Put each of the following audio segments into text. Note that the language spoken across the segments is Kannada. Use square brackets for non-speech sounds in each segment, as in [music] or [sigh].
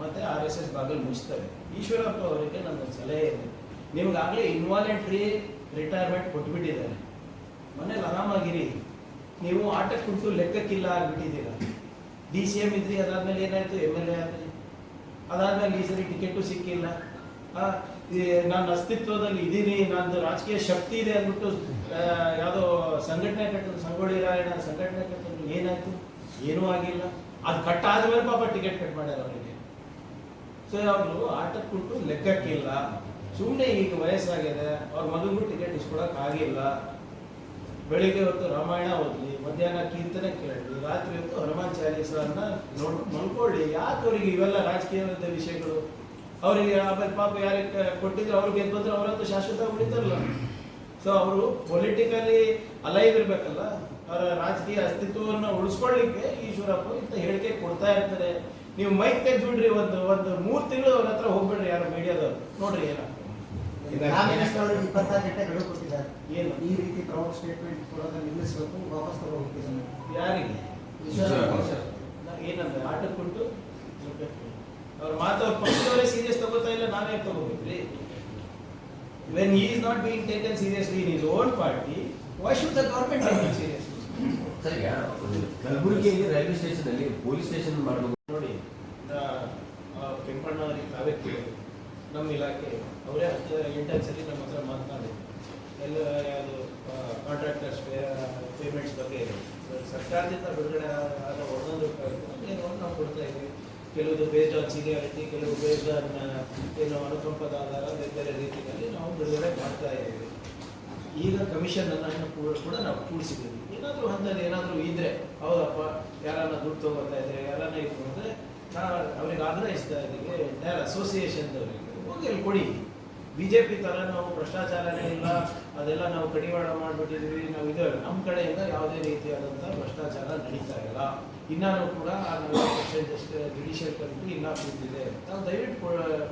ಮತ್ತೆ ಆರ್ ಎಸ್ ಎಸ್ ಬಾಗಿಲು ಮುಗಿಸ್ತಾರೆ ಈಶ್ವರಪ್ಪ ಅವರಿಗೆ ನನ್ನ ಸಲಹೆ ಇದೆ. ನಿಮ್ಗಾಗಲೇ ಇನ್ವಾಲೆಂಟ್ರಿ ರಿಟೈರ್ಮೆಂಟ್ ಕೊಟ್ಬಿಟ್ಟಿದ್ದಾರೆ. ಮನೇಲಿ ಆರಾಮಾಗಿರಿ. ನೀವು ಆಟ ಕುಂತು ಲೆಕ್ಕಕ್ಕಿಲ್ಲ ಆಗಿಬಿಟ್ಟಿದ್ದೀರ. ಡಿ ಸಿ ಎಂ ಇದ್ರಿ, ಅದಾದಮೇಲೆ ಏನಾಯ್ತು? ಎಂ ಎಲ್ ಎ ಆದ್ರಿ. ಅದಾದ್ಮೇಲೆ ಈ ಸರಿ ಟಿಕೆಟು ಸಿಕ್ಕಿಲ್ಲ. ನಾನು ಅಸ್ತಿತ್ವದಲ್ಲಿ ಇದ್ದೀನಿ. ನಂದು ರಾಜಕೀಯ ಶಕ್ತಿ ಇದೆ ಅಂದ್ಬಿಟ್ಟು ಯಾವುದೋ ಸಂಘಟನೆ ಕಟ್ಟಿದ್ರು, ಸಂಗೊಳ್ಳಿ ರಾಯಣ್ಣ ಸಂಘಟನೆ ಕಟ್ಟಿದ್ರು, ಏನಾಯ್ತು? ಏನೂ ಆಗಿಲ್ಲ. ಅದು ಕಟ್ಟಾದ ಆದ್ಮೇಲೆ ಪಾಪ ಟಿಕೆಟ್ ಕಟ್ ಮಾಡ್ಯಾರ ಅವರಿಗೆ. ಸೊ ಅವರು ಆಟಕ್ಕೆ ಕೊಟ್ಟು ಲೆಕ್ಕಕ್ಕಿಲ್ಲ. ಸುಮ್ಮನೆ ಈಗ ವಯಸ್ಸಾಗಿದೆ, ಅವ್ರ ಮಗನಿಗೂ ಟಿಕೆಟ್ ಇಸ್ಕೊಳಕ್ ಆಗಿಲ್ಲ. ಬೆಳಿಗ್ಗೆ ಹೊತ್ತು ರಾಮಾಯಣ ಓದ್ಲಿ, ಮಧ್ಯಾಹ್ನ ಕೀರ್ತನೆ ಕೇಳಲಿ, ರಾತ್ರಿ ಹೊತ್ತು ಹನುಮಾನ್ ಚಾಲೀಸನ್ನ ನೋಡ್, ಮಲ್ಕೊಳ್ಳಿ. ಯಾಕೆ ಅವರಿಗೆ ಇವೆಲ್ಲ ರಾಜಕೀಯದ ವಿಷಯಗಳು? ಅವರಿಗೆ ಆಮೇಲೆ ಪಾಪ ಯಾರಿಗೆ ಕೊಟ್ಟಿದ್ರು ಅವ್ರಿಗೆ ಗೆದ್ದು ಬಂದ್ರೆ ಅವರಂತೂ ಶಾಶ್ವತ ಉಳಿತಾರಲ್ಲ ಸೊ ಅವರು ಪೊಲಿಟಿಕಲಿ ಅಲೈವ್ ಇರಬೇಕಲ್ಲ. ಅವರ ರಾಜಕೀಯ ಅಸ್ತಿತ್ವವನ್ನು ಉಳಿಸ್ಕೊಳ್ಳಿಕ್ಕೆ ಈಶ್ವರಪ್ಪ ಇಂಥ ಹೇಳಿಕೆ ಕೊಡ್ತಾ ಇರ್ತಾರೆ. ನೀವು ಮೈಕ್ ತೆಗ್ದ್ಬಿಡ್ರಿ ಒಂದು ಒಂದು ಮೂರು ತಿಂಗಳು ಅವ್ರ ಹತ್ರ ಹೋಗ್ಬಿಡ್ರಿ ಯಾರು ಮೀಡಿಯಾದವ್ರು. ನೋಡ್ರಿ ಏನ. ಇಪ್ಪತ್ತಾರು ಗಂಟೆ ಗಡುವು ಕೊಟ್ಟಿದ್ದಾರೆ ಏನು? ಈ ರೀತಿ ಸ್ಟೇಟ್ಮೆಂಟ್ ಕೊಡೋದನ್ನ ನಿಲ್ಲಿಸಬೇಕು ವಾಪಸ್ ತಗೋಬೇಕು ಯಾರಿಗೆ? ಏನಂದ್ರೆ ಆಟಕ್ಕೆ ಕೊಟ್ಟು ಅವ್ರ ಮಾತು ಅವ್ರ ಪಕ್ಷದವರೇ ಸೀರಿಯಸ್ ತಗೋತಾ ಇಲ್ಲ ನಾವೇ ತಗೋಬೇಕ್ರಿ. When he is not being taken seriously in his own party why should the government take him seriously? Sir ಕಲಬುರಗಿಯಲ್ಲಿ ರೈಲ್ವೆ ಸ್ಟೇಷನ್ ಅಲ್ಲಿ ಪೊಲೀಸ್ ಸ್ಟೇಷನ್ ಮಾಡಬೇಕು ನೋಡಿ ನಾ- ಆ ಕೆಂಪಣ್ಣವರಿಗೆ ನಾವೇ ಕೇಳಿದ್ವಿ ಇಲಾಖೆ ಅವರೇ ಹತ್ತು ಸರಿ ನಮ್ಮ ಹತ್ರ ಮಾತನಾಡಿದ್ರು ಎಲ್ಲ ಯಾವುದು ಕಾಂಟ್ರಾಕ್ಟರ್ಸ್ ಪೇಮೆಂಟ್ಸ್ ಬಗ್ಗೆ ಸರ್ಕಾರದಿಂದ ಬಿಡುಗಡೆ ಆದ ಒಂದೊಂದು ರೂಪಾಯಿ ಏನು ನಾವು ಕೊಡ್ತಾ ಇದ್ವಿ. ಕೆಲವುದು ಬೇಸ್ಡ್ ಆನ್ ಸೀನಿಯಾರಿಟಿ ಕೆಲವು ಬೇಸ್ಡ್ ಆನ್ ಏನು ಅನುಕಂಪದ ಆಧಾರ, ಬೇರೆ ಬೇರೆ ರೀತಿಯಲ್ಲಿ ನಾವು ಬಿಡುಗಡೆ ಮಾಡ್ತಾ ಇದ್ದೀವಿ ಈಗ ಕಮಿಷನ್ ಅನ್ನು ಕೂಡ ನಾವು ಕೂಡಿಸಿದ್ದೀವಿ ಏನಾದರೂ ಹಂತದಲ್ಲಿ ಏನಾದರೂ ಇದ್ರೆ, ಹೌದಪ್ಪ, ಯಾರನ್ನ ದುಡ್ಡು ತಗೋತಾ ಇದ್ರೆ, ಯಾರನ್ನ ಇದು ನಾ ನಾವು ಅವ್ರಿಗೆ ಆಗ್ರಹಿಸ್ತಾ ಇದ್ದೀವಿ. ಡೈರ್ ಅಸೋಸಿಯೇಷನ್ದವರಿಗೆ ಹೋಗಿ ಅಲ್ಲಿ ಕೊಡಿ. ಬಿ ಜೆ ಪಿ ಥರ ನಾವು ಭ್ರಷ್ಟಾಚಾರನೇ ಇಲ್ಲ, ಅದೆಲ್ಲ ನಾವು ಕಡಿವಾಣ ಮಾಡ್ಬಿಟ್ಟಿದೀವಿ, ನಾವು ಇದು ನಮ್ಮ ಕಡೆಯಿಂದ ಯಾವುದೇ ರೀತಿಯಾದಂಥ ಭ್ರಷ್ಟಾಚಾರ ನಡೀತಾ ಇಲ್ಲ. ಇನ್ನೂ ಕೂಡ ಆ ನಲವತ್ತು ಪರ್ಸೆಂಟ್ ಅಷ್ಟು ಜುಡಿಷಿಯಲ್ ಕಮಿಟಿ ಇನ್ನೂ ಕೂತಿದೆ ನಾವು ದಯವಿಟ್ಟು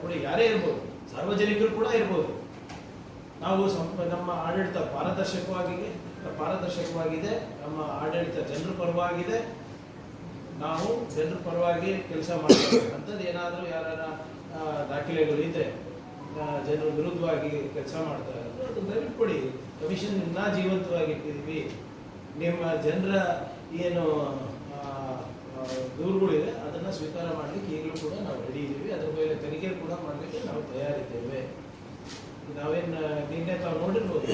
ಕೊಡಿ ಯಾರೇ ಇರ್ಬೋದು, ಸಾರ್ವಜನಿಕರು ಕೂಡ ಇರ್ಬೋದು. ನಾವು ಸಂಪ ನಮ್ಮ ಆಡಳಿತ ಪಾರದರ್ಶಕವಾಗಿದೆ ಪಾರದರ್ಶಕವಾಗಿದೆ. ನಮ್ಮ ಆಡಳಿತ ಜನರ ಪರವಾಗಿದೆ. ನಾವು ಜನರ ಪರವಾಗಿ ಕೆಲಸ ಮಾಡಬೇಕು ಅಂಥದ್ದು ಏನಾದರೂ ಯಾರ ದಾಖಲೆಗಳು ಇದೆ. ಜನರ ವಿರುದ್ಧವಾಗಿ ಕೆಲಸ ಮಾಡ್ತಾ ಇರೋದು ದಯವಿಟ್ಟು ಕೊಡಿ. ಕಮಿಷನ್ ಇನ್ನೂ ಜೀವಂತವಾಗಿ ಇಟ್ಟಿದ್ದೀವಿ. ನಿಮ್ಮ ಜನರ ಏನು ದೂರುಗಳಿದೆ, ಅದನ್ನು ಸ್ವೀಕಾರ ಮಾಡಲಿಕ್ಕೆ ಈಗಲೂ ಕೂಡ ನಾವು ರೆಡಿ ಇದ್ದೀವಿ. ಅದ್ರ ಮೇಲೆ ತನಿಖೆ ಕೂಡ ಮಾಡಲಿಕ್ಕೆ ನಾವು ತಯಾರಿದ್ದೇವೆ. ನಾವೇನು ನಿನ್ನೆ ತಾವು ನೋಡಿರ್ಬೋದು,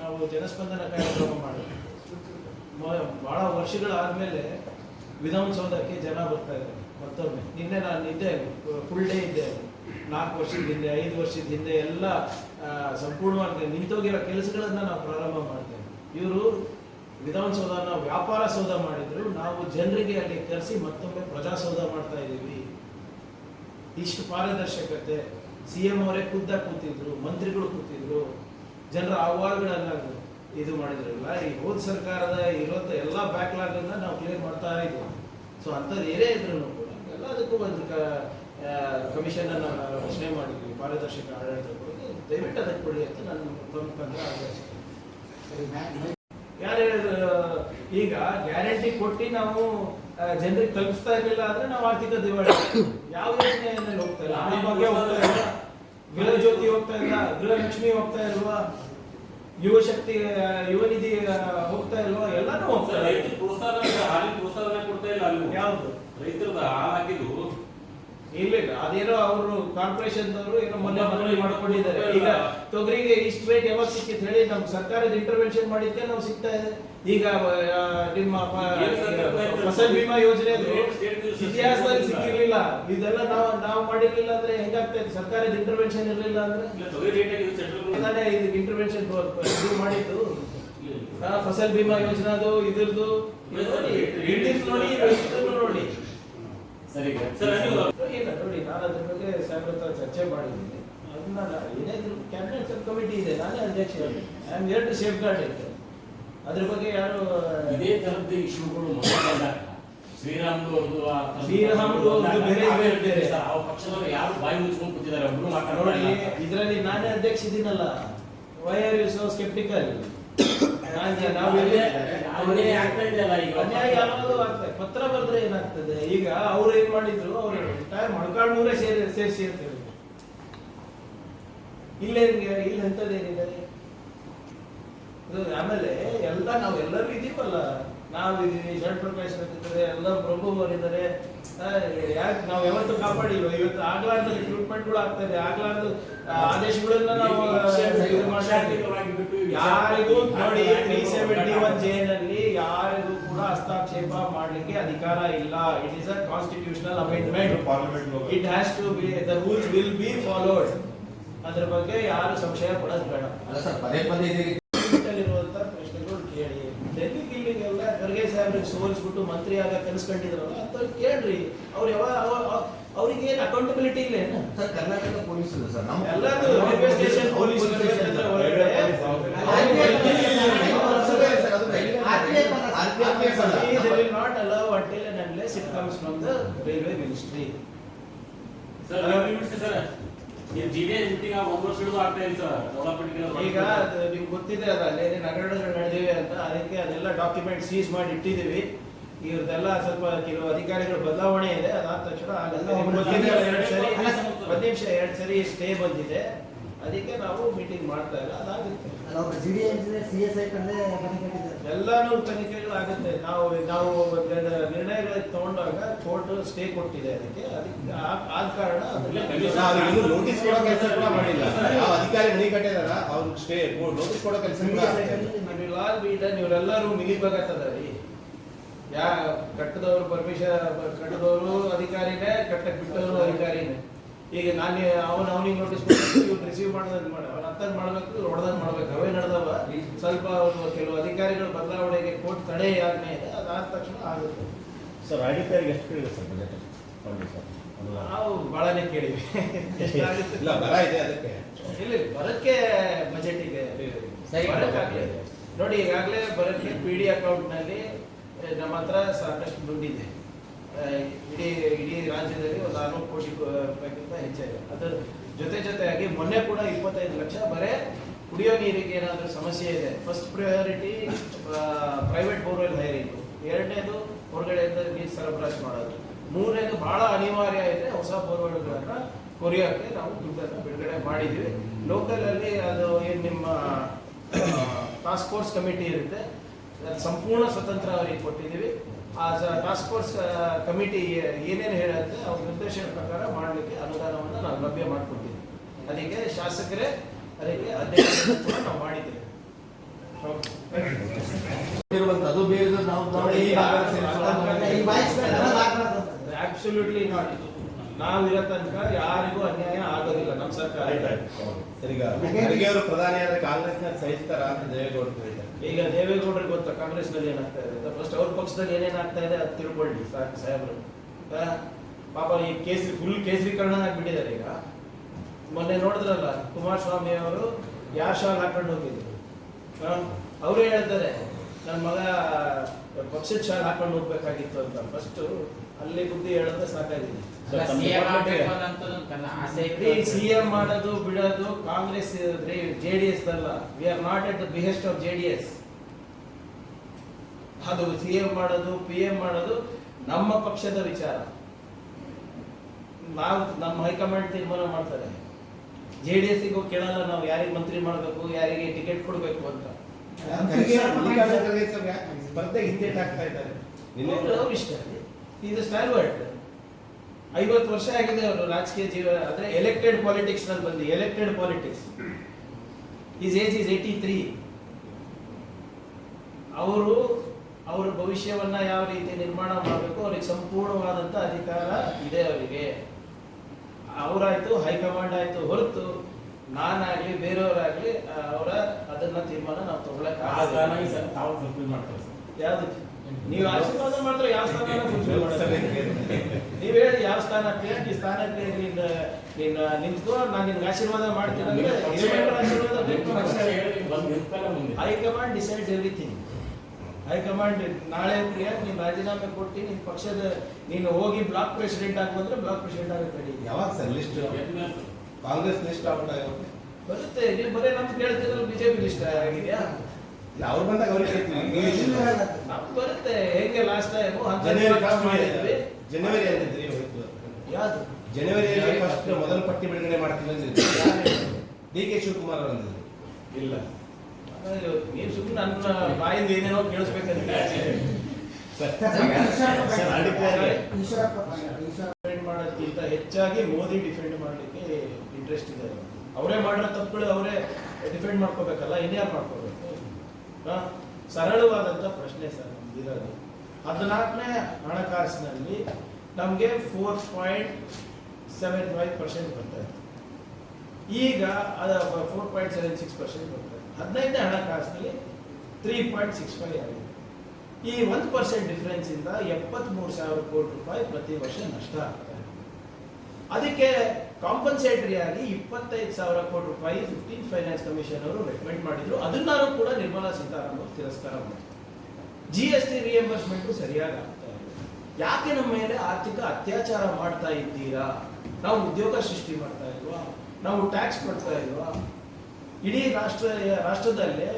ನಾವು ಜನಸ್ಪಂದನ ಕಾರ್ಯಕ್ರಮ ಮಾಡಿದ್ವಿ. ಭಾಳ ವರ್ಷಗಳಾದ್ಮೇಲೆ ವಿಧಾನಸೌಧಕ್ಕೆ ಜನ ಬರ್ತಾ ಇದ್ದಾರೆ. ಮತ್ತೊಮ್ಮೆ. ನಿನ್ನೆ ನಾನು ಇದ್ದೆ ಫುಲ್ ಡೇ ಇದ್ದೆ ನಾಲ್ಕು ವರ್ಷದ ಹಿಂದೆ, ಐದು ವರ್ಷದ ಹಿಂದೆ ಎಲ್ಲ ಸಂಪೂರ್ಣವಾಗಿ ನಿಂತೋಗಿರೋ ಕೆಲಸಗಳನ್ನ ನಾವು ಪ್ರಾರಂಭ ಮಾಡ್ತೇವೆ. ಇವರು ವಿಧಾನಸೌಧನ ವ್ಯಾಪಾರ ಸೌಧ ಮಾಡಿದ್ರು. ನಾವು ಜನರಿಗೆ ಅಲ್ಲಿ ಕರೆಸಿ ಮತ್ತೊಮ್ಮೆ ಪ್ರಜಾಸೌಧ ಮಾಡ್ತಾ ಇದ್ದೀವಿ. ಇಷ್ಟು ಪಾರದರ್ಶಕತೆ. ಸಿ ಎಂ ಅವರೇ ಖುದ್ದ ಕೂತಿದ್ರು, ಮಂತ್ರಿಗಳು ಕೂತಿದ್ರು, ಜನರ ಅಹವಾಲುಗಳನ್ನ ಇದು ಮಾಡಿದ್ರಲ್ಲ, ಈ ಹೋದ ಸರ್ಕಾರದ ಇರೋ ಎಲ್ಲ ಬ್ಯಾಕ್ಲಾಗ್ ನಾವು ಕ್ಲಿಯರ್ ಮಾಡ್ತಾ ಇದ್ದೀವಿ. ಸೊ ಅಂಥದ್ದು ಏನೇ ಇದ್ರು ಕೂಡ ಅದಕ್ಕೂ ಒಂದು ಕಮಿಷನ್ ಅನ್ನು ನಾವು ರಚನೆ ಮಾಡಿದ್ವಿ. ಪಾರದರ್ಶಕ ಆಡಳಿತ ಕೊಡಿ ದಯವಿಟ್ಟು ಅದಕ್ಕೆ ಕೊಡಿ ಅಂತ ನಾನು ಪ್ರಮುಖಂದ್ರೆ ಆಗ್ರಹಿಸ್ತೇನೆ. ಯಾರು ಈಗ ಗ್ಯಾರಂಟಿ ಕೊಟ್ಟು ನಾವು ಜನರಿಗೆ ತಲುಪಿಸ್ತಾ ಇರಲಿಲ್ಲ ಅಂದ್ರೆ ನಾವು ಆರ್ಥಿಕ ದಿವಾಳಿ. ಯಾವ ಯೋಜನೆಯಲ್ಲಿ ಹೋಗ್ತಾ ಇಲ್ಲ? ಆ ಬಗ್ಗೆ ಹೋಗ್ತಾ ಇಲ್ಲ. ಗೃಹ ಜ್ಯೋತಿ ಹೋಗ್ತಾ ಇಲ್ಲ. ಗೃಹ ಲಕ್ಷ್ಮಿ ಹೋಗ್ತಾ ಇಲ್ವಾ? ಯುವಶಕ್ತಿ ಯುವ ನಿಧಿ ಹೋಗ್ತಾ ಇಲ್ವಾ? ಎಲ್ಲಾನು ಹೋಗ್ತಾ ಇಲ್ಲ. ರೈತರು ಪ್ರೋತ್ಸಾಹ ಹಾಲಿನ ಪ್ರೋತ್ಸಾಹ ಕೊಡ್ತಾ ಇಲ್ಲ ಅಲ್ಲಿ. ಯಾವ್ದು? ರೈತರದ ಹಾಕಿದ್ದು? ಇಲ್ಲ ಇಲ್ಲ. ಅದೇನೋ ಅವರು ಕಾರ್ಪೊರೇಷನ್ ಏನೋ ಮೊನ್ನೆ ಮನವಿ ಮಾಡ್ಕೊಂಡಿದ್ದಾರೆ. ಈಗ ತೊಗರಿಗೆ ಇಷ್ಟು ರೇಟ್ ಯಾವಾಗ ಸಿಕ್ಕಿತ್ತು ಹೇಳಿ ನಮ್ಮ ಸರ್ಕಾರದ ಇಂಟರ್ವೆನ್ಷನ್ ಮಾಡಿದ್ದೆ ನಾವು ಸಿಗ್ತಾ ಇದೆ. ಈಗ ನಿಮ್ಮ ಫಸಲ್ ಬಿಮಾ ಯೋಜನೆ ಇತಿಹಾಸದಲ್ಲಿ ಸಿಕ್ಕಿರ್ಲಿಲ್ಲ. ಇದೆಲ್ಲ ನಾವು ನಾವು ಮಾಡಿರ್ಲಿಲ್ಲ ಅಂದ್ರೆ ಹೆಂಗಾಗ್ತಾ ಇದೆ? ಸರ್ಕಾರದ ಇಂಟರ್ವೆನ್ಷನ್ ಇರ್ಲಿಲ್ಲ ಅಂದ್ರೆ? ಇದಕ್ಕೆ ಇಂಟರ್ವೆನ್ಷನ್ ಮಾಡಿದ್ದು. ಫಸಲ್ ಬಿಮಾ ಯೋಜನಾದು ಇದ್ರದ್ದು. ಇದು ನೋಡಿ ನೋಡಿ. ಸರಿ ಇಲ್ಲ ನೋಡಿ ನಾನು ಅದ್ರ ಬಗ್ಗೆ ಸಾಹೇಬ್ರ ಹತ್ರ ಚರ್ಚೆ ಮಾಡಿದ್ದೀನಿ. ಅದನ್ನ ಏನಾದ್ರು ಕ್ಯಾಬಿನೆಟ್ ಸಬ್ ಕಮಿಟಿ ಇದೆ ನಾನೇ ಅಧ್ಯಕ್ಷ. I am here to safeguard it ಅದ್ರ ಬಗ್ಗೆ ಯಾರು ಇದೇ ತರದ್ದು ಇಶ್ಯೂಗಳು ಶ್ರೀರಾಮ್ ಅವ್ರದ್ದು ಅವ್ರದ್ದು ಬೇರೆ ಬೇರೆ ಬೇರೆ. ಸರ್, ಆ ಪಕ್ಷದವರು ಯಾರು ಬಾಯಿ ಮುಚ್ಕೊಂಡು ಕೂತಿದ್ದಾರೆ ಒಬ್ರು ಮಾತಾಡೋಣ ಇದರಲ್ಲಿ ನಾನೇ ಅಧ್ಯಕ್ಷ ಇದ್ದೀನಲ್ಲ why are you so sceptical ಪತ್ರ ಬರೆದ್ರೆ ಏನಾಗ್ತದೆ ಈಗ ಅವ್ರು ಏನ್ ಮಾಡಿದ್ರು ಅವ್ರು ನಮ್ಮನ್ನೇ ಸೇರಿ ಸೇರಿಸಿ ಅಂತ ಹೇಳಿದ್ರು ಇಲ್ಲ ಇಲ್ಲಿ ಎಂಥದ್ದೇನಿದೆ ಆಮೇಲೆ ಎಲ್ಲ ನಾವು ಎಲ್ಲರೂ ಇದೀವಲ್ಲ ನಾವು ಇದೀವಿ ಶರಣ ಪ್ರಕಾಶ್ ಇದ್ದಾರೆ ಎಲ್ಲ ಪ್ರಭು ಅವರಿದ್ದಾರೆ ಯಾಕೆ ನಾವು ಯಾವತ್ತೂ ಕಾಪಾಡಿಲ್ವ ಇವತ್ತು ಆಗ್ಲಾರ್ದ ರಿಕ್ರೂಟ್ಮೆಂಟ್ಗಳು ಆಗ್ತಾ ಇದೆ ಆಗ್ಲಾರ್ದ ಆದೇಶಗಳನ್ನ ನಾವು. ಯಾರಿಗೂ ನೋಡಿ ತ್ರೀ ಸೆವೆಂಟಿ ಒನ್ನಲ್ಲಿ ಯಾರಿಗೂ ಕೂಡ ಹಸ್ತಕ್ಷೇಪ ಮಾಡ್ಲಿಕ್ಕೆ ಅಧಿಕಾರ ಇಲ್ಲ. It is a constitutional amendment parliament it has to be the rules will be followed ಅದ್ರ ಬಗ್ಗೆ ಯಾರು ಸಂಶಯ ಪಡೋದು ಬೇಡ. ಅಲ್ಲ ಸರ್ ಪದೇ ಪದೇ ಇರುವಂತ ಪ್ರಶ್ನೆಗಳು ಕೇಳಿ. ಡೆಲ್ಲಿ ಗಿಲ್ಲಿಗೆಲ್ಲ ಖರ್ಗೆ ಸಾಹೇಬ್ರಿಗೆ ಸೋಲಿಸ್ಬಿಟ್ಟು ಮಂತ್ರಿ ಆಗ ಕನಸ್ಕೊಂಡಿದ್ರಲ್ಲ ಅಂತ ಕೇಳ್ರಿ. ಅವ್ರು ಯಾವ ಅವ್ರಿಗೆ ಏನು ಅಕೌಂಟಬಿಲಿಟಿ ಇಲ್ಲ ಸರ್ ಕರ್ನಾಟಕ ಪೊಲೀಸ್ ಸರ್ ನಮ್ಮ ಎಲ್ಲಾನು ರೈಲ್ವೆ ಸ್ಟೇಷನ್ ಪೊಲೀಸ್ ಒಳಗಡೆ they will not allow until and unless it comes from the railway ministry. Sir ನಿಮಿಷ ಸರ್ ಈ ಜಿಡಿಎ ಹಿಡಿದು ಆಗ್ತಾ ಸರ್ ಡೆವಲಪ್ಮೆಂಟ್ ಈಗ ಅದು ನಿಮ್ಗೆ ಗೊತ್ತಿದೆ ಅದ ಅಲ್ಲಿ ಏನೇನು ಹಗರಣಗಳು ನಡೆದಿವೆ ಅಂತ ಅದಕ್ಕೆ ಅದೆಲ್ಲ ಡಾಕ್ಯುಮೆಂಟ್ ಸೀಸ್ ಮಾಡಿ ಇಟ್ಟಿದ್ದೀವಿ. ಇವ್ರದ್ದೆಲ್ಲ ಸ್ವಲ್ಪ ಕೆಲವು ಅಧಿಕಾರಿಗಳ ಬದಲಾವಣೆ ಇದೆ ಅದಾದ ತಕ್ಷಣ ಗೊತ್ತಿದೆ ಎರಡು ಸರಿ ಒಂದು ನಿಮಿಷ ಎರಡು ಸರಿ ಸ್ಟೇ ಬಂದಿದೆ. ಅದಕ್ಕೆ ನಾವು ಮೀಟಿಂಗ್ ಮಾಡ್ತಾ ಇಲ್ಲ ಅದಾಗುತ್ತೆ. ಎಲ್ಲಾನು ತನಿಖೆಗಳಾಗುತ್ತೆ. ನಾವು ನಾವು ನಿರ್ಣಯಗಳ ನಿರ್ಣಯಗಳು ತಗೊಂಡಾಗ ಕೋರ್ಟ್ ಸ್ಟೇ ಕೊಟ್ಟಿದೆ ಅದಕ್ಕೆ. ಅದಕ್ಕೆ ಆದ ಕಾರಣ ಅದನ್ನ ನೋಟಿಸ್ ಕೊಡೋ ಕೆಲಸ ಕೂಡ ಮಾಡಿಲ್ಲ. ಯಾವ ಅಧಿಕಾರಿ ಮನೆ ಕಟ್ಟಿದಾರ ಅವ್ರಿಗೆ ಸ್ಟೇ ನೋಟಿಸ್ ಕೊಡೋ ಕೆಲಸ ಆಲ್ ಬಿ ಡನ್ ಇವರೆಲ್ಲರೂ ಯಾ ಕಟ್ಟದವರು ಪರ್ಮಿಷನ್ ಕಟ್ಟದವರು ಅಧಿಕಾರಿನೇ ಕಟ್ಟಕ್ಕೆ ಬಿಟ್ಟವರು ಅಧಿಕಾರಿನೇ. ಈಗ ನಾನು ಅವನು ಅವನಿಗೆ ನೋಟಿಸ್ ಇವ್ನು ರಿಸೀವ್ ಮಾಡೋದನ್ನ ಮಾಡ. ಅವ್ನ ಅರ್ಥದ್ ಮಾಡ್ಬೇಕು ಹೊಡೆದಾಗ ಮಾಡ್ಬೇಕು. ಅವೇ ನಡೆದವ. ಸ್ವಲ್ಪ ಅವರು ಕೆಲವು ಅಧಿಕಾರಿಗಳು ಬದಲಾವಣೆಗೆ ಕೋರ್ಟ್ ತಡೆ ಯಾಜ್ಞೆ ಇದೆ ಅದಾದ ತಕ್ಷಣ ಆಗುತ್ತೆ. ಸರ್ ಅಧಿಕಾರಿಗೆ ಎಷ್ಟು ಕೇಳಿದೆ ಸರ್ ಬಜೆಟ್? ಸರ್. ನಾವು ಭಾಳನೇ ಕೇಳಿವಿ [laughs] ಇಲ್ಲ ಬರ ಇದೆ ಅದಕ್ಕೆ. ಇಲ್ಲಿ ಬರಕ್ಕೆ ಬಜೆಟಿಗೆ ನೋಡಿ ಈಗಾಗಲೇ ಬರಕ್ಕೆ ಪಿ ಡಿ ಅಕೌಂಟ್ನಲ್ಲಿ ನಮ್ಮ ಹತ್ರ ಸಾಕಷ್ಟು ದುಡ್ಡಿದೆ. ಇಡೀ ಇಡೀ ರಾಜ್ಯದಲ್ಲಿ ಒಂದು ಆರ್ನೂರು ಕೋಟಿ ರೂಪಾಯಿಗಿಂತ ಹೆಚ್ಚಾಗಿದೆ. ಅದರ ಜೊತೆ ಜೊತೆಯಾಗಿ ಮೊನ್ನೆ ಕೂಡ ಇಪ್ಪತ್ತೈದು ಲಕ್ಷ ಬರೇ ಕುಡಿಯೋ ನೀರಿಗೆ ಏನಾದರೂ ಸಮಸ್ಯೆ ಇದೆ. First priority private borewell hiring ಎರಡನೇದು ಹೊರಗಡೆಯಿಂದ ನೀರು ಸರಬರಾಜು ಮಾಡೋದು. ಮೂರನೇದು ಬಹಳ ಅನಿವಾರ್ಯ ಇದೆ ಹೊಸ ಬೋರ್ವೆಲ್ಗಳನ್ನ ಕೊರಿಯೋಕ್ಕೆ ನಾವು ದುಡ್ಡನ್ನು ಬಿಡುಗಡೆ ಮಾಡಿದ್ದೀವಿ. ಲೋಕಲಲ್ಲಿ ಅದು ಏನು ನಿಮ್ಮ ಟಾಸ್ಕ್ ಫೋರ್ಸ್ ಕಮಿಟಿ ಇರುತ್ತೆ. ಸಂಪೂರ್ಣ ಸ್ವತಂತ್ರ ಅವರಿಗೆ ಕೊಟ್ಟಿದ್ದೀವಿ. ಆ ಟಾಸ್ಕ್ ಫೋರ್ಸ್ ಕಮಿಟಿ ಏನೇನು ಹೇಳುತ್ತೆ ಅವ್ರ ನಿರ್ದೇಶನ ಪ್ರಕಾರ ಮಾಡಲಿಕ್ಕೆ ಅನುದಾನವನ್ನು ನಾವು ಲಭ್ಯ ಮಾಡಿಕೊಡ್ತೀವಿ ಅದಕ್ಕೆ ಶಾಸಕರೇ ಅದಕ್ಕೆ ಅಧ್ಯಕ್ಷ ಕೂಡ ನಾವು ಮಾಡಿದ್ದೇವೆ ಅದು ಬೇರೆ ನಾವು ಆಗ್ಬಾರ್ದು ನಾಟ್ ನಾವಿರೋ ತನಕ ಯಾರಿಗೂ ಅನ್ಯಾಯ ಆಗೋದಿಲ್ಲ ನಮ್ಮ ಸರ್ಕಾರ. ಅವರು ಪ್ರಧಾನಿ ಆದ್ರೆ ಕಾಂಗ್ರೆಸ್ನ ಸಹಿಸ್ತಾರ ಅಂತ ದೇವೇಗೌಡರು ಹೇಳಿದ್ದಾರೆ. ಈಗ ದೇವೇಗೌಡರಿಗೆ ಗೊತ್ತಾ ಕಾಂಗ್ರೆಸ್ನಲ್ಲಿ ಏನಾಗ್ತಾ ಇದೆ ಅಂತ? ಫಸ್ಟ್ ಅವ್ರ ಪಕ್ಷದಲ್ಲಿ ಏನೇನಾಗ್ತಾ ಇದೆ ಅದು ತಿಳ್ಕೊಳ್ಳಿ ಸಾಕು ಸಾಹೇಬರು. ಆ, ಪಾಪ ಈ ಕೇಸರಿ ಫುಲ್ ಕೇಸರೀಕರಣ ಆಗ್ಬಿಟ್ಟಿದ್ದಾರೆ ಈಗ. ಮೊನ್ನೆ ನೋಡಿದ್ರಲ್ಲ ಕುಮಾರಸ್ವಾಮಿ ಅವರು ಯಾರ್ ಶಾಲ್ ಹಾಕೊಂಡು ಹೋಗಿದ್ರು? ಅವರೇ ಹೇಳ್ತಾರೆ ನನ್ನ ಮಗ ಪಕ್ಷದ ಶಾಲ್ ಹಾಕೊಂಡು ಹೋಗ್ಬೇಕಾಗಿತ್ತು ಅಂತ. ಫಸ್ಟ್ ಅಲ್ಲಿ ಬುದ್ಧಿ ಹೇಳೋದೇ ಸಾಕಾಗಿದೆ ಸಿಎಂ ಮಾಡೋದು ಬಿಡೋದು ಕಾಂಗ್ರೆಸ್ ಜೆ ಡಿ ಎಸ್ ಅಲ್ಲ. We are not at the behest of J D S ಅದು ಸಿಎಂ ಮಾಡೋದು ಪಿ ಎಂ ಮಾಡೋದು ನಮ್ಮ ಪಕ್ಷದ ವಿಚಾರ. ನಾವು ನಮ್ಮ ಹೈಕಮಾಂಡ್ ತೀರ್ಮಾನ ಮಾಡ್ತಾರೆ. ಜೆ ಡಿ ಎಸ್ ಕೇಳಲ್ಲ ನಾವು ಯಾರಿಗೆ ಮಂತ್ರಿ ಮಾಡಬೇಕು ಯಾರಿಗೆ ಟಿಕೆಟ್ ಕೊಡಬೇಕು ಅಂತ. ಸ್ಪರ್ಧೆ ಹಿಂದೆ ಇದ್ದಾರೆ ಇದು ಸ್ಟಾಲ್ವರ್ಟ್ ಐವತ್ತು ವರ್ಷ ಆಗಿದೆ ಅವರು ರಾಜಕೀಯ ಜೀವ ಅಂದ್ರೆ ಎಲೆಕ್ಟೆಡ್ ಪಾಲಿಟಿಕ್ಸ್ನಲ್ಲಿ ಬಂದು elected politics is age is eighty three ಅವರು ಅವರ ಭವಿಷ್ಯವನ್ನ ಯಾವ ರೀತಿ ನಿರ್ಮಾಣ ಮಾಡಬೇಕು ಅವ್ರಿಗೆ ಸಂಪೂರ್ಣವಾದಂತ ಅಧಿಕಾರ ಇದೆ ಅವರಿಗೆ. ಅವರಾಯ್ತು ಹೈಕಮಾಂಡ್ ಆಯ್ತು ಹೊರತು ನಾನಾಗ್ಲಿ ಬೇರೆಯವರಾಗ್ಲಿ ಅವರ ಅದನ್ನ ತೀರ್ಮಾನ ನಾವು ತಗೊಳಕ್ ಆ ನೀವು ಆಶೀರ್ವಾದ ಮಾಡಿದ್ರೆ ಯಾವ ಸ್ಥಾನ ನೀವ್ ಹೇಳಿ ಯಾವ ಸ್ಥಾನಕ್ಕೆ ಈ ಸ್ಥಾನಕ್ಕೆ ನಿನ್ನ ನಿನ್ನ ನಿಂತು ನಾನು ನಿನ್ಗೆ ಆಶೀರ್ವಾದ ಮಾಡ್ತೀನಿ ಆಶೀರ್ವಾದ ಬೇಕು ಪಕ್ಷ ಹೇಳಿ. ಬಂದು ನಿಂತ್ಕಲ್ಲ ಮುಂದೆ. High command decides everything. ಹೈಕಮಾಂಡ್ ನಾಳೆ ನೀನು ನೀನ್ ರಾಜೀನಾಮೆ ಕೊಟ್ಟು ನಿನ್ ಪಕ್ಷದ ನೀನು ಹೋಗಿ ಬ್ಲಾಕ್ ಪ್ರೆಸಿಡೆಂಟ್ ಆಗ್ಬಂದ್ರೆ ಬ್ಲಾಕ್ ಪ್ರೆಸಿಡೆಂಟ್ ಆಗುತ್ತೆ ರೆಡಿ ಯಾವಾಗ sir list? Congress list out ಆಗುತ್ತೆ. ಬರುತ್ತೆ. ನೀವು ಬರೀ ನಮ್ಗೆ ಕೇಳ್ತಿರಲ್ಲ ಬಿಜೆಪಿ ಲಿಸ್ಟ್ ಆಗಿದೆಯಾ? ಅವ್ರು ಬಂದಾಗ ಅವ್ರಿಗೆ ಬರುತ್ತೆ. ಹೇಗೆ ಲಾಸ್ಟ್ ಟೈಮ್ ಜನವರಿ ಮಾಡಿದ್ವಿ. ಜನವರಿ ಅಂತಿದ್ರಿ ಹೋಯ್ತು. ಯಾವ್ದು? ಜನವರಿಯಲ್ಲಿ ಫಸ್ಟ್ ಮೊದಲ ಪಟ್ಟಿ ಬಿಡುಗಡೆ ಮಾಡ್ತೀವಿ ಅಂದಿದ್ರು? ಡಿ ಕೆ ಶಿವಕುಮಾರ್ ಅವರು ಅಂದಿದ್ರು. ಇಲ್ಲ. ನೀವು ಸುಮ್ಮನೆ ನನ್ನ ಬಾಯಿಂದ ಏನೇನೋ ಕೇಳಿಸ್ಬೇಕಂತ ಮಾಡೋದಕ್ಕಿಂತ ಹೆಚ್ಚಾಗಿ ಮೋದಿ ಡಿಫೆಂಡ್ ಮಾಡಲಿಕ್ಕೆ ಇಂಟ್ರೆಸ್ಟ್ ಇದೆ. ಅವರೇ ಮಾಡಿರೋ ತಪ್ಪುಗಳು ಅವರೇ ಡಿಫೆಂಡ್ ಮಾಡ್ಕೋಬೇಕಲ್ಲ ಇನ್ಯಾರು ಮಾಡ್ಕೋಬೇಕು? ಸರಳವಾದಂಥ ಪ್ರಶ್ನೆ ಸರ್ ನಮ್ಗೆ ಇರೋದು. ಹದಿನಾಲ್ಕನೇ ಹಣಕಾಸಿನಲ್ಲಿ ನಮಗೆ four point seven five percent ಬರ್ತಾ ಇತ್ತು. ಈಗ ಅದು four point seven six percent ಬರ್ತಾ ಇತ್ತು. ಹದಿನೈದನೇ ಹಣಕಾಸಿನಲ್ಲಿ ತ್ರೀ ಪಾಯಿಂಟ್ ಸಿಕ್ಸ್ ಫೈವ್ ಆಗಿದೆ. ಈ ಒಂದು ಪರ್ಸೆಂಟ್ ಡಿಫ್ರೆನ್ಸಿಂದ ಇಂದ ಎಪ್ಪತ್ಮೂರು ಸಾವಿರ ಕೋಟಿ ರೂಪಾಯಿ ಪ್ರತಿ ವರ್ಷ ನಷ್ಟ ಅದಕ್ಕೆ ಕಾಂಪನ್ಸೇಟರಿ ಆಗಿ ಇಪ್ಪತ್ತೈದು ಸಾವಿರ ಕೋಟಿ ರೂಪಾಯಿ ಫಿಫ್ಟೀನ್ ಫೈನಾನ್ಸ್ ಕಮಿಷನ್ ಅವರು ರೆಕಮೆಂಡ್ ಮಾಡಿದ್ರು. ಅದನ್ನಾರು ಕೂಡ ನಿರ್ಮಲಾ ಸೀತಾರಾಮನ್ ಅವರು ತಿರಸ್ಕಾರ ಮಾಡಿದ್ರು. ಜಿ ಎಸ್ ಟಿ ರಿಯಂಬರ್ಸ್ಮೆಂಟ್ ಸರಿಯಾಗಿ ಆಗ್ತಾ ಇಲ್ಲ. ಯಾಕೆ ನಮ್ಮ ಮೇಲೆ ಆರ್ಥಿಕ ಅತ್ಯಾಚಾರ ಮಾಡ್ತಾ ಇದ್ದೀರಾ? ನಾವು ಉದ್ಯೋಗ ಸೃಷ್ಟಿ ಮಾಡ್ತಾ ಇಲ್ವಾ? ನಾವು ಟ್ಯಾಕ್ಸ್ ಕೊಡ್ತಾ ಇಲ್ವಾ? ಇಡೀ ರಾಷ್ಟ್ರ, ರಾಷ್ಟ್ರದಲ್ಲೇ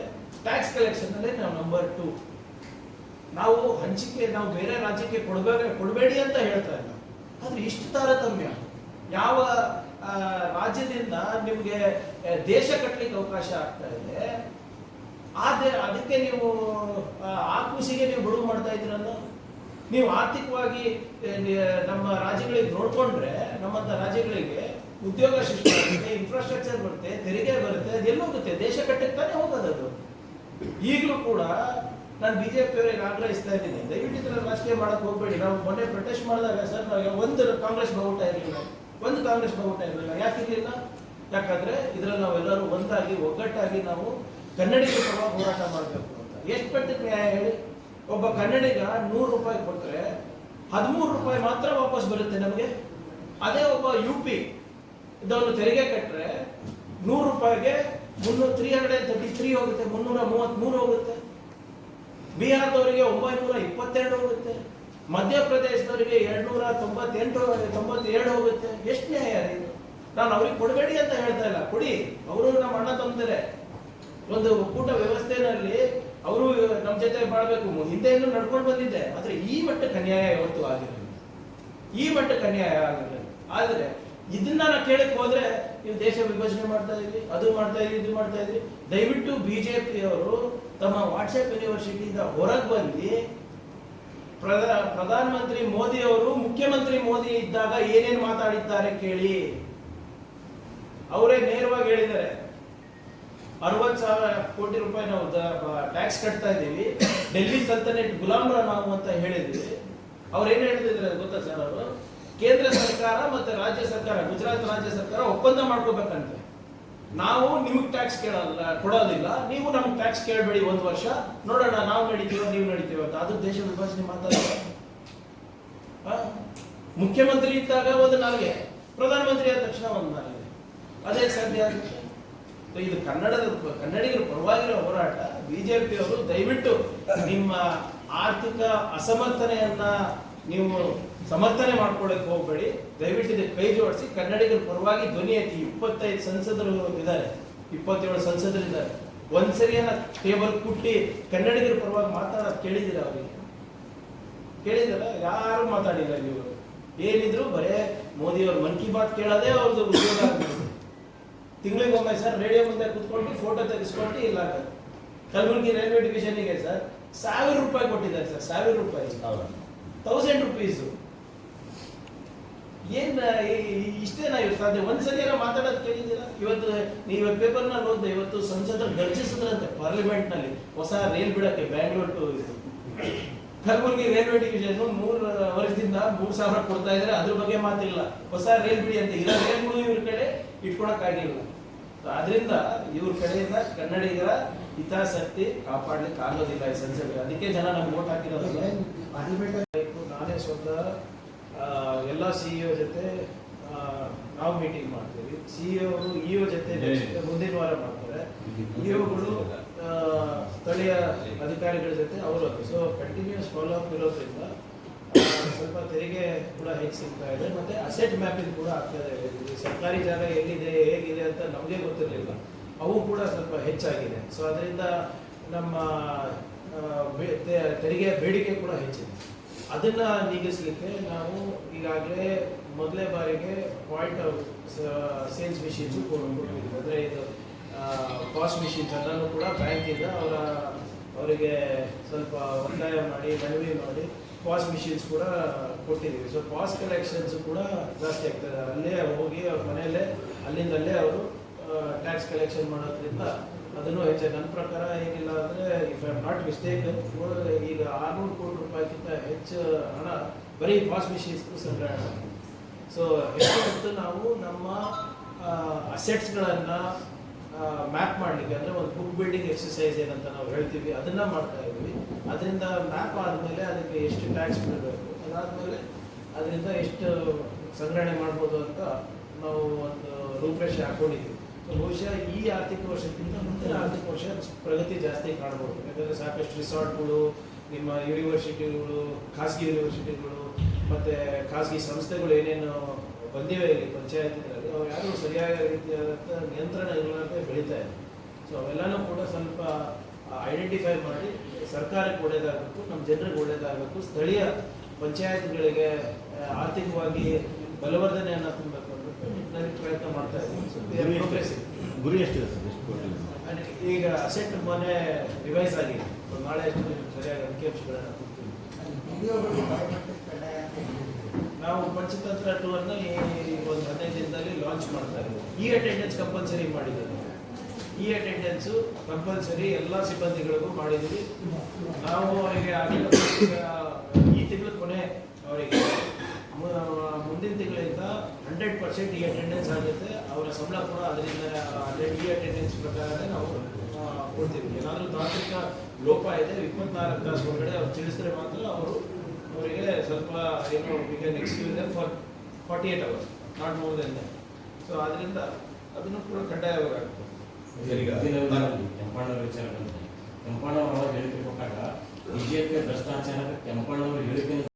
ಟ್ಯಾಕ್ಸ್ ಕಲೆಕ್ಷನ್ ಅಲ್ಲೇ ನಾವು ನಂಬರ್ ಟು ನಾವು ಹಂಚಿಕೆ, ನಾವು ಬೇರೆ ರಾಜ್ಯಕ್ಕೆ ಕೊಡಬೇಕ ಕೊಡಬೇಡಿ ಅಂತ ಹೇಳ್ತಾ ಇಲ್ಲ. ಆದ್ರೆ ಇಷ್ಟು ತಾರತಮ್ಯ. ಯಾವ ರಾಜ್ಯದಿಂದ ನಿಮಗೆ ದೇಶ ಕಟ್ಟಲಿಕ್ಕೆ ಅವಕಾಶ ಆಗ್ತಾ ಇದೆ ಆದರೆ ಅದಕ್ಕೆ ನೀವು ಆ, ಕೃಷಿಗೆ ನೀವು ಬಿಡುವು ಮಾಡ್ತಾ ಇದ್ರನ್ನು ನೀವು ಆರ್ಥಿಕವಾಗಿ ನಮ್ಮ ರಾಜ್ಯಗಳಿಗೆ ನೋಡ್ಕೊಂಡ್ರೆ ನಮ್ಮಂಥ ರಾಜ್ಯಗಳಿಗೆ ಉದ್ಯೋಗ ಸೃಷ್ಟಿ ಆಗುತ್ತೆ ಇನ್ಫ್ರಾಸ್ಟ್ರಕ್ಚರ್ ಬರುತ್ತೆ ತೆರಿಗೆ ಬರುತ್ತೆ ಅದೆಲ್ಲ ಹೋಗುತ್ತೆ ದೇಶ ಕಟ್ಟಕ್ಕೆ ತಾನೇ ಅದು. ಈಗಲೂ ಕೂಡ ನಾನು ಬಿಜೆಪಿ ಅವರಿಗೆ ಆಗ್ರಹಿಸ್ತಾ ಇದ್ದೀನಿ ದಯವಿಟ್ಟು ರಾಜಕೀಯ ಮಾಡಕ್ಕೆ ಹೋಗ್ಬೇಡಿ. ನಾವು ಮೊನ್ನೆ ಪ್ರೊಟೆಸ್ಟ್ ಮಾಡಿದಾಗ ಸರ್ ನಾವು ಒಂದು ಕಾಂಗ್ರೆಸ್ ಬಹುಟ ಇರಲಿಲ್ಲ. ಒಂದು ಕಾಂಗ್ರೆಸ್ ಬಹುಮತ ಇರಲಿಲ್ಲ ಯಾಕೆ ಇರಲಿಲ್ಲ? ಯಾಕಂದ್ರೆ ಇದ್ರಲ್ಲಿ ನಾವೆಲ್ಲರೂ ಒಂದಾಗಿ, ಒಗ್ಗಟ್ಟಾಗಿ ನಾವು ಕನ್ನಡಿಗರ ಪರವಾಗಿ ಹೋರಾಟ ಮಾಡಬೇಕು ಅಂತ. ಎಷ್ಟು ಪಟ್ಟಿ ನ್ಯಾಯ ಹೇಳಿ? ಒಬ್ಬ ಕನ್ನಡಿಗ ನೂರು ರೂಪಾಯಿ ಕೊಟ್ಟರೆ ಹದಿಮೂರು ರೂಪಾಯಿ ಮಾತ್ರ ವಾಪಸ್ ಬರುತ್ತೆ ನಮಗೆ. ಅದೇ ಒಬ್ಬ ಯು ಪಿ ಇದನ್ನು ತೆರಿಗೆ ಕಟ್ಟರೆ ನೂರು ರೂಪಾಯಿಗೆ ಮುನ್ನೂರ ತ್ರೀ ಹಂಡ್ರೆಡ್ ತರ್ಟಿ ತ್ರೀ ಹೋಗುತ್ತೆ, ಮುನ್ನೂರ ಮೂವತ್ತ್ಮೂರು ಹೋಗುತ್ತೆ. ಬಿಹಾರದವರಿಗೆ ಒಂಬೈನೂರ ಇಪ್ಪತ್ತೆರಡು ಹೋಗುತ್ತೆ. ಮಧ್ಯಪ್ರದೇಶದವರಿಗೆ ಎರಡ್ನೂರ ತೊಂಬತ್ತೆಂಟು ತೊಂಬತ್ತೇಳು ಹೋಗುತ್ತೆ. ಎಷ್ಟು ನ್ಯಾಯ ರೀ? ನಾನು ಅವ್ರಿಗೆ ಕೊಡಬೇಡಿ ಅಂತ ಹೇಳ್ತಾ ಇಲ್ಲ. ಕೊಡಿ. ಅವರು ನಮ್ಮ ಅಣ್ಣ ತಂಬ್ತಾರೆ ಒಂದು ಒಕ್ಕೂಟ ವ್ಯವಸ್ಥೆನಲ್ಲಿ ಅವರು ನಮ್ಮ ಜೊತೆ ಬಾಳ್ಬೇಕು ಹಿಂದೆಯಿಂದ ನಡ್ಕೊಂಡು ಬಂದಿದ್ದೆ ಆದ್ರೆ ಈ ಮಟ್ಟಕ್ಕೆ ಅನ್ಯಾಯ ಯಾವತ್ತು ಆಗಿರಲಿಲ್ಲ. ಈ ಮಟ್ಟಕ್ಕೆ ಅನ್ಯಾಯ ಆಗಿರಲಿಲ್ಲ. ಆದ್ರೆ ಇದನ್ನ ನಾನು ಕೇಳಕ್ ಹೋದ್ರೆ ನೀವು ದೇಶ ವಿಭಜನೆ ಮಾಡ್ತಾ ಇದ್ರಿ, ಅದು ಮಾಡ್ತಾ ಇದ್ರಿ, ಇದು ಮಾಡ್ತಾ ಇದ್ರಿ. ದಯವಿಟ್ಟು ಬಿಜೆಪಿ ಅವರು ತಮ್ಮ ವಾಟ್ಸ್ಆಪ್ ಯೂನಿವರ್ಸಿಟಿಯಿಂದ ಹೊರಗೆ ಬಂದು ಪ್ರಧಾನಮಂತ್ರಿ ಮೋದಿ ಅವರು ಮುಖ್ಯಮಂತ್ರಿ ಮೋದಿ ಇದ್ದಾಗ ಏನೇನು ಮಾತಾಡಿದ್ದಾರೆ ಕೇಳಿ. ಅವರೇ ನೇರವಾಗಿ ಹೇಳಿದ್ದಾರೆ. ಅರವತ್ತು ಸಾವಿರ ಕೋಟಿ ರೂಪಾಯಿ ನಾವು ಟ್ಯಾಕ್ಸ್ ಕಟ್ತಾ ಇದ್ದೀವಿ. ಡೆಲ್ಲಿ ಸಲ್ತನೇಟ್ ಗುಲಾಮ್ರ ನಾವು ಅಂತ ಹೇಳಿದ್ವಿ. ಅವ್ರು ಏನ್ ಹೇಳ್ತಿದ್ರೆ ಗೊತ್ತಾ ಸರ್ ಅವರು? ಕೇಂದ್ರ ಸರ್ಕಾರ ಮತ್ತೆ ರಾಜ್ಯ ಸರ್ಕಾರ, ಗುಜರಾತ್ ರಾಜ್ಯ ಸರ್ಕಾರ ಒಪ್ಪಂದ ಮಾಡ್ಕೋಬೇಕಂತೆ. ನಾವು ನಿಮಗೆ ಟ್ಯಾಕ್ಸ್ ಕೇಳಲ್ಲ, ಕೊಡೋದಿಲ್ಲ. ನೀವು ನಮ್ಗೆ ಟ್ಯಾಕ್ಸ್ ಕೇಳಬೇಡಿ ಒಂದು ವರ್ಷ. ನೋಡೋಣ, ನಾವು ನಡೀತೀವೋ, ನೀವು ನಡೀತೀವೋ ಅಂತ. ಅದು ದೇಶ ವಿಭಜನೆ ಮಾತಾಡ ಮುಖ್ಯಮಂತ್ರಿ ಇದ್ದಾಗ ಒಂದು ನಾಲ್ಗೆ. ಪ್ರಧಾನಮಂತ್ರಿ ಆದ ತಕ್ಷಣ ಒಂದು ನಾಲ್ಗೆ. ಅದೇ ಸಾಧ್ಯ? ಆಗುತ್ತೆ ಇದು ಕನ್ನಡದ ಕನ್ನಡಿಗರ ಪರವಾಗಿರೋ ಹೋರಾಟ. ಬಿಜೆಪಿ ಅವರು ದಯವಿಟ್ಟು ನಿಮ್ಮ ಆರ್ಥಿಕ ಅಸಮರ್ಥನೆಯನ್ನ ನೀವು ಸಮರ್ಥನೆ ಮಾಡ್ಕೊಳ್ಳಕ್ಕೆ ಹೋಗಬೇಡಿ. ದಯವಿಟ್ಟು ಇದಕ್ಕೆ ಕೈ ಜೋಡಿಸಿ. ಕನ್ನಡಿಗರ ಪರವಾಗಿ ಧ್ವನಿ ಐತಿ ಇಪ್ಪತ್ತೈದು ಸಂಸದರು ಇದ್ದಾರೆ. ಇಪ್ಪತ್ತೇಳು ಸಂಸದರಿದ್ದಾರೆ ಒಂದ್ಸರಿಯನ್ನ ಟೇಬಲ್ ಕುಟ್ಟಿ ಕನ್ನಡಿಗರ ಪರವಾಗಿ ಮಾತಾಡೋದು ಕೇಳಿದಿರ ಅವರಿಗೆ? ಕೇಳಿದಾರ ಯಾರು ಮಾತಾಡಿಲ್ಲ ನೀವು. ಏನಿದ್ರು ಬರೇ ಮೋದಿ ಅವ್ರ ಮನ್ ಕಿ ಬಾತ್ ಕೇಳೋದೇ ಅವ್ರದ್ದು ಉದ್ಯೋಗ. ತಿಂಗಳಿಗೊಮ್ಮೆ ಸರ್ ರೇಡಿಯೋ ಮುಂದೆ ಕುತ್ಕೊಂಡು ಫೋಟೋ ತೆಗೆಸ್ಕೊಂಡು ಇಲ್ಲ ಕಲಬುರಗಿ ರೈಲ್ವೆ ಡಿವಿಷನ್ಗೆ ಸರ್, ಸಾವಿರ ರೂಪಾಯಿ ಕೊಟ್ಟಿದ್ದಾರೆ ಸರ್, ಸಾವಿರ ರೂಪಾಯಿ. ತೌಸಂಡ್ ರುಪೀಸು ಏನ್ ಇಷ್ಟೇನಾ ಇವ್ರು ಸಾಧ್ಯ? ಒಂದ್ಸರಿ ಏನೋ ಮಾತಾಡೋದು ಕೇಳಿದ್ದೀರಾ? ಇವತ್ತು, ನೀವು ಪೇಪರ್ನಲ್ಲಿ ಓದಿದೆ, ಇವತ್ತು ಸಂಸದರು ಗರ್ಜಿಸಿದ್ರಂತೆ ಪಾರ್ಲಿಮೆಂಟ್ನಲ್ಲಿ ಹೊಸ ರೈಲ್ ಬಿಡಕ್ಕೆ ಬ್ಯಾಂಗ್ಳೂರ್ ಟು ಇದು ಕಲಬುರಗಿ ರೈಲ್ವೆ ಡಿವಿಷನ್ ಮೂರು ವರ್ಷದಿಂದ ಮೂರ್ ಸಾವಿರ ಕೊಡ್ತಾ ಇದ್ರೆ ಅದ್ರ ಬಗ್ಗೆ ಮಾತಿಲ್ಲ. ಹೊಸ ರೈಲ್ ಬಿಡಿ ಅಂತ ಇರೋ ರೈಲ್ಗಳು ಇವ್ರ ಕಡೆ ಇಟ್ಕೊಳಕ್ ಆಗಿಲ್ಲ. ಆದ್ರಿಂದ ಇವ್ರ ಕಡೆಯಿಂದ ಕನ್ನಡಿಗರ ಹಿತಾಸಕ್ತಿ ಕಾಪಾಡ್ಲಿಕ್ಕೆ ಆಗೋದಿಲ್ಲ ಈ ಸಂಸದ ಅದಕ್ಕೆ ಜನ ನಮ್ಗೆ ಓಟ್ ಹಾಕಿರೋದು. ನಾನೇ ಸ್ವತಃ ಸಿ ಎಲ್ಲ ಸಿಇಒ ಜೊತೆ ನಾವು ಮೀಟಿಂಗ್ ಮಾಡ್ತೀವಿ. ಸಿಇಒ ಇಒ ಜೊತೆ next ಮುಂದಿನ ವಾರ ಮಾಡ್ತಾರೆ. ಇಒಗಳು ಸ್ಥಳೀಯ ಅಧಿಕಾರಿಗಳ ಜೊತೆ ಅವರು ಸೊ ಕಂಟಿನ್ಯೂಸ್ ಫಾಲೋ ಅಪ್ ಇರೋದ್ರಿಂದ ಸ್ವಲ್ಪ ತೆರಿಗೆ ಕೂಡ ಹೆಚ್ಚು ಸಿಗ್ತಾ ಇದೆ. ಮತ್ತೆ ಅಸೆಟ್ ಮ್ಯಾಪಿಂಗ್ ಕೂಡ ಆಗ್ತಾ ಇದೆ. ಸರ್ಕಾರಿ ಜಾಗ ಎಲ್ಲಿದೆ ಹೇಗಿದೆ ಅಂತ ನಮಗೆ ಗೊತ್ತಿರಲಿಲ್ಲ. ಅವು ಕೂಡ ಸ್ವಲ್ಪ ಹೆಚ್ಚಾಗಿದೆ. ಸೊ ಅದರಿಂದ ನಮ್ಮ ತೆರಿಗೆ ಬೇಡಿಕೆ ಕೂಡ ಹೆಚ್ಚಿದೆ. ಅದನ್ನ ನೀಗಿಸ್ಲಿಕ್ಕೆ ನಾವು ಈಗಾಗಲೇ ಮೊದಲೇ ಬಾರಿಗೆ ಪಾಯಿಂಟ್ ಸೇಲ್ಸ್ ಮಿಷಿನ್ಸು ಕೊಟ್ಟಿದ್ದೀವಿ. ಅಂದರೆ ಇದು ಕಾಸ್ಟ್ ಮಿಷಿನ್ಸ್ ಅದನ್ನು ಕೂಡ ಬ್ಯಾಂಕಿಂದ ಅವರ, ಅವರಿಗೆ ಸ್ವಲ್ಪ ಒತ್ತಾಯ ಮಾಡಿ, ಮನವಿ ಮಾಡಿ ಪಾಸ್ ಮಿಷಿನ್ಸ್ ಕೂಡ ಕೊಟ್ಟಿದ್ದೀವಿ. ಸೊ ಪಾಸ್ ಕಲೆಕ್ಷನ್ಸ್ ಕೂಡ ಜಾಸ್ತಿ ಆಗ್ತದೆ ಅಲ್ಲೇ ಹೋಗಿ ಅವ್ರ ಮನೆಯಲ್ಲೇ, ಅಲ್ಲಿಂದಲ್ಲೇ ಅವರು ಟ್ಯಾಕ್ಸ್ ಕಲೆಕ್ಷನ್ ಮಾಡೋದ್ರಿಂದ ಅದನ್ನು ಹೆಚ್ಚು ನನ್ನ ಪ್ರಕಾರ ಏನಿಲ್ಲ ಅಂದರೆ ಇಫ್ ಐ ನಾಟ್ ಮಿಸ್ಟೇಕ್ ಈಗ ಆರುನೂರು ಕೋಟಿ ರೂಪಾಯಿಗಿಂತ ಹೆಚ್ಚು ಹಣ ಬರೀ ವಾಶ್ ಮಿಷಿನ್ಸ್ ಸಂಗ್ರಹಣೆ. ಸೊ ಹೆಚ್ಚು ನಾವು ನಮ್ಮ ಅಸೆಟ್ಸ್ಗಳನ್ನು ಮ್ಯಾಪ್ ಮಾಡಲಿಕ್ಕೆ ಅಂದರೆ ಒಂದು ಬುಕ್ ಬಿಲ್ಡಿಂಗ್ ಎಕ್ಸಸೈಸ್ ಏನಂತ ನಾವು ಹೇಳ್ತೀವಿ. ಅದನ್ನು ಮಾಡ್ತಾ ಇದ್ವಿ. ಅದರಿಂದ ಮ್ಯಾಪ್ ಆದಮೇಲೆ ಅದಕ್ಕೆ ಎಷ್ಟು ಟ್ಯಾಕ್ಸ್ ಬಿಡಬೇಕು ಅದಾದಮೇಲೆ ಅದರಿಂದ ಎಷ್ಟು ಸಂಗ್ರಹಣೆ ಮಾಡ್ಬೋದು ಅಂತ ನಾವು ಒಂದು ರೂಪರೇಷೆ ಹಾಕೊಂಡಿದ್ದೀವಿ. ಸೊ ಬಹುಶಃ ಈ ಆರ್ಥಿಕ ವರ್ಷಕ್ಕಿಂತ ಮುಂದಿನ ಆರ್ಥಿಕ ವರ್ಷ ಪ್ರಗತಿ ಜಾಸ್ತಿ ಕಾಣಬಹುದು. ಯಾಕಂದರೆ ಸಾಕಷ್ಟು ರಿಸಾರ್ಟ್ಗಳು, ನಿಮ್ಮ ಯೂನಿವರ್ಸಿಟಿಗಳು, ಖಾಸಗಿ ಯೂನಿವರ್ಸಿಟಿಗಳು, ಮತ್ತು ಖಾಸಗಿ ಸಂಸ್ಥೆಗಳು ಏನೇನು ಬಂದಿವೆ ಇಲ್ಲಿ ಪಂಚಾಯತ್ಗಳಲ್ಲಿ, ಅವು ಯಾರು ಸರಿಯಾದ ರೀತಿಯಾದಂಥ ನಿಯಂತ್ರಣ ಇರುವಂತೆ ಬೆಳೀತಾ ಇದೆ. ಸೊ ಅವೆಲ್ಲನೂ ಕೂಡ ಸ್ವಲ್ಪ ಐಡೆಂಟಿಫೈ ಮಾಡಿ ಸರ್ಕಾರಕ್ಕೆ ಒಳ್ಳೇದಾಗಬೇಕು ನಮ್ಮ ಜನರಿಗೆ ಒಳ್ಳೇದಾಗಬೇಕು, ಸ್ಥಳೀಯ ಪಂಚಾಯತ್ಗಳಿಗೆ ಆರ್ಥಿಕವಾಗಿ ಬಲವರ್ಧನೆಯನ್ನು ತುಂಬಬೇಕು. ಪ್ರಯತ್ನ ಮಾಡ್ತಾ ಇದ್ದೀವಿ. ಗುರಿ ಎಷ್ಟಿದೆ? ಸರ್ ಎಷ್ಟು ಕೋಟಿ ಈಗ ಅಸೆಟ್ ಮೊನ್ನೆ ರಿವೈಸ್ ಆಗಿದೆ. ನಾಳೆ ಅಷ್ಟು ಸರಿಯಾಗಿ ಅಂಕಿಅಂಶಗಳನ್ನು ಕೊಡ್ತೀವಿ. ನಾವು ಪಂಚತಂತ್ರ ಟೂರ್ನ ಈ ಒಂದು ಹದಿನೈದು ದಿನದಲ್ಲಿ ಲಾಂಚ್ ಮಾಡ್ತಾ ಇದ್ದೀವಿ. ಈ ಅಟೆಂಡೆನ್ಸ್ ಕಂಪಲ್ಸರಿ ಮಾಡಿದ್ದೀವಿ ಈ ಅಟೆಂಡೆನ್ಸು ಕಂಪಲ್ಸರಿ ಎಲ್ಲ ಸಿಬ್ಬಂದಿಗಳಿಗೂ ಮಾಡಿದ್ದೀವಿ. ನಾವು ಅವರಿಗೆ ಆಗಲೇ ಈಗ ಈ ತಿಂಗಳ ಕೊನೆ ಅವರಿಗೆ ಮು- ಮುಂದಿನ ತಿಂಗಳಿಂದ ಹಂಡ್ರೆಡ್ ಪರ್ಸೆಂಟ್ ಈ ಅಟೆಂಡೆನ್ಸ್ ಆಗುತ್ತೆ. ಅವರ ಸಂಬಳ ಕೂಡ ಅದರಿಂದ, ಅದೇ ಈ ಅಟೆಂಡೆನ್ಸ್ ಪ್ರಕಾರನೇ ನಾವು ಕೊಡ್ತೀವಿ. ಏನಾದರೂ ತಾಂತ್ರಿಕ ಲೋಪ ಇದೆ, ಇಪ್ಪತ್ನಾಲ್ಕು ತಾಸು ಒಳಗಡೆ ಅವ್ರು ತಿಳಿಸಿದ್ರೆ ಮಾತ್ರ ಅವರು ಅವರಿಗೆ ಸ್ವಲ್ಪ ಏನು we can excuse for forty eight hours not more than that so ಆದ್ದರಿಂದ ಅದನ್ನು ಕೂಡ ಕಡ್ಡಾಯವಾಗುತ್ತೆ ಕೆಂಪಣ್ಣವರು ವಿಚಾರ ಹೇಳಿಕೆ ಕೊಟ್ಟಾಗ ಬಿಜೆಪಿ ಭ್ರಷ್ಟಾಚಾರ ಕೆಂಪಣ್ಣವ್ರ ಹೇಳಿಕೆ